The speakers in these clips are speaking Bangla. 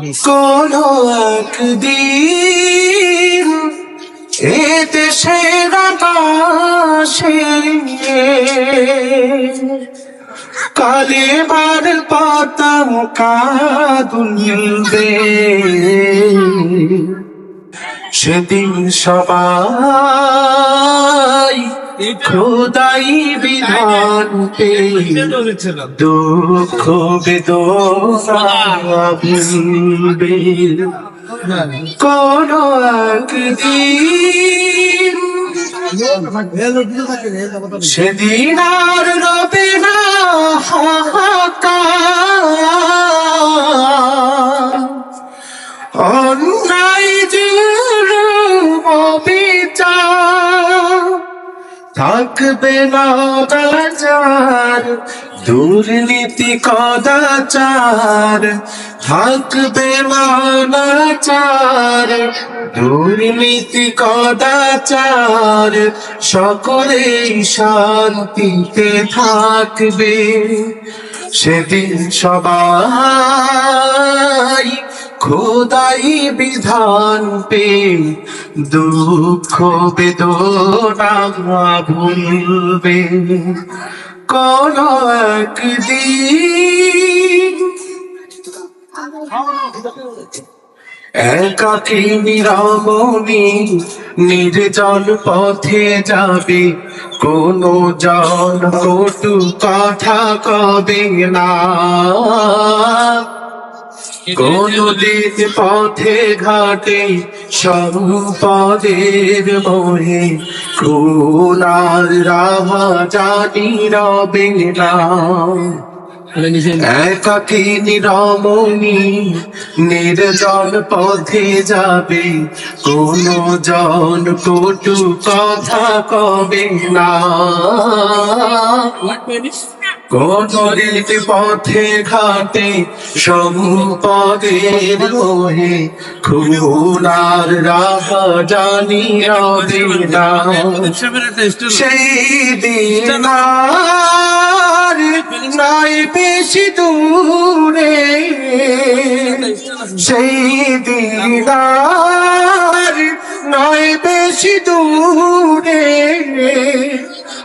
কোন একদিন এ দেশের আকাশে কালেবার পতাকা দুলবে। সেদিন সবাই খোদাই বিধান দুঃখ বেদনা ভুলবে কোন সেদিন আর রবে না অন্যায় জুলুম বিচার থাকবে না বাজার দুর্নীতি কদাচার। থাকবে না দুর্নীতি কদাচার। সকলেই শান্তিতে থাকবে। সেদিন সবাই খোদাই বিধান পে, দুঃখ বেদনা ভুলবে। কোন একাকী নিরমণি নির্জন পথে যাবে, কোন জন কটু কথা কবে না। কোনদিন পথে ঘাটে সম্পদের মোহে। কোনার রাহা জানি রবে একাকী নির্জন পথে যাবে। কোন জন কটু কথা কবে না। কোন পথে ঘাটে সম্পদের মোহে খুনার রাহা জানি সেই দিন নাই বেশি দূরে। সেই দিন আর নয় বেশি দূরে।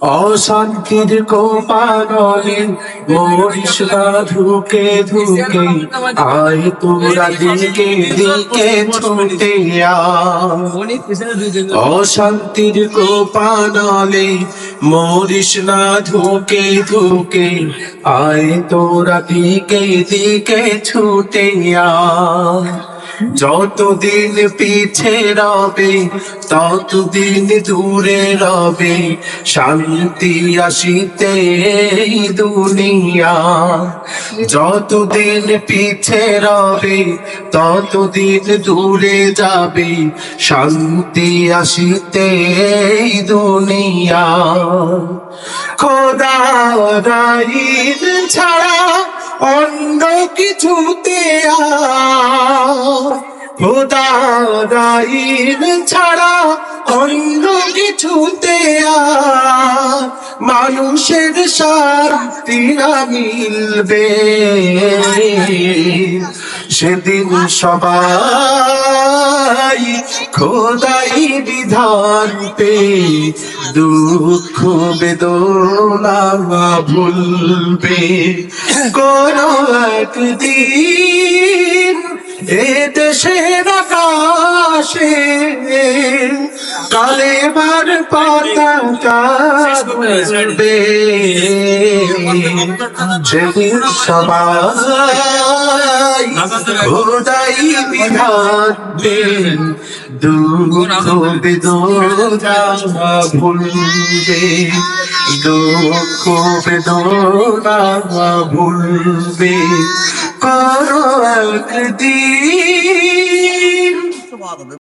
অশান্তির কোপাগলে মরিস ধুকে ধুকে, আয় তোরা দিকে দিকে ছুটে অশান্তির কোপানলে মরিস না ধুকে ধুকে আয় তোরা দিকে দিকে ছুটে যতদিন পিছে রবে, ততদিন দূরে রবে, শান্তি আসিতে দুনিয়া। যতদিন পিছে রবে, ততদিন দূরে যাবে, শান্তি আসিতে দুনিয়া। খোদা রাইদ ছাড়া অন্য কিছুতে খোদা ছাড়া অন্য কিছুতে মানুষের শান্তি না মিলবে। সেদিন সবাই খোদাই বিধান পে দুঃখ বেদনা ভুলবে। কোন একদিন এ দেশের আকাশে কালেবার পতাকা উড়বে যেদিন সবাই খোদাই বিধান দুঃখ বেদনা ভুলবে দুঃখ বেদনা ভুলবে। করো একদিন